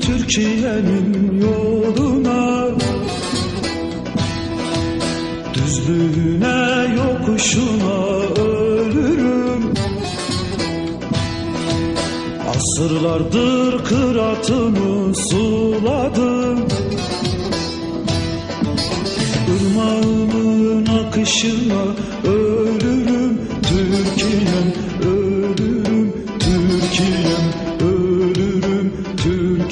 Türkiye'nin yoluna. Düzlüğüne yokuşuna ölürüm. Asırlardır kıratını suladım. Irmağının akışına ölürüm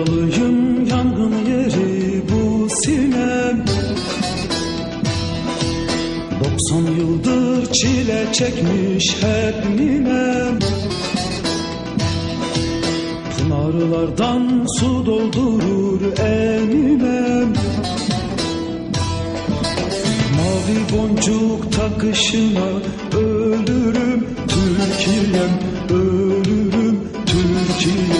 Sevdalıyım yangın yeri bu sinem. 90 yıldır çile çekmiş hep ninem. Pınarlardan su doldurur eninem Mavi boncuk takışına ölürüm Türkiye'm ölürüm Türkiye'm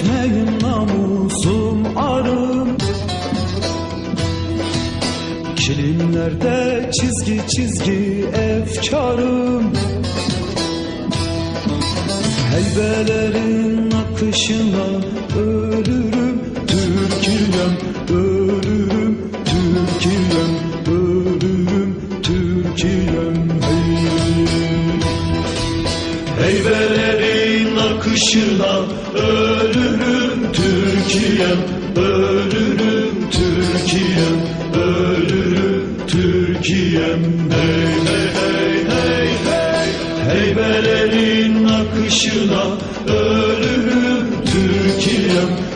Ekmeğim namusum arım Kilimlerde çizgi çizgi efkarım. Heybelerin akışına ölürüm. Türkiye'm ölürüm ölürüm Türkiye'm ölürüm Türkiye'm ölürüm Türkiye'm hey hey hey hey hey Heybelerin akışına ölürüm Türkiye'm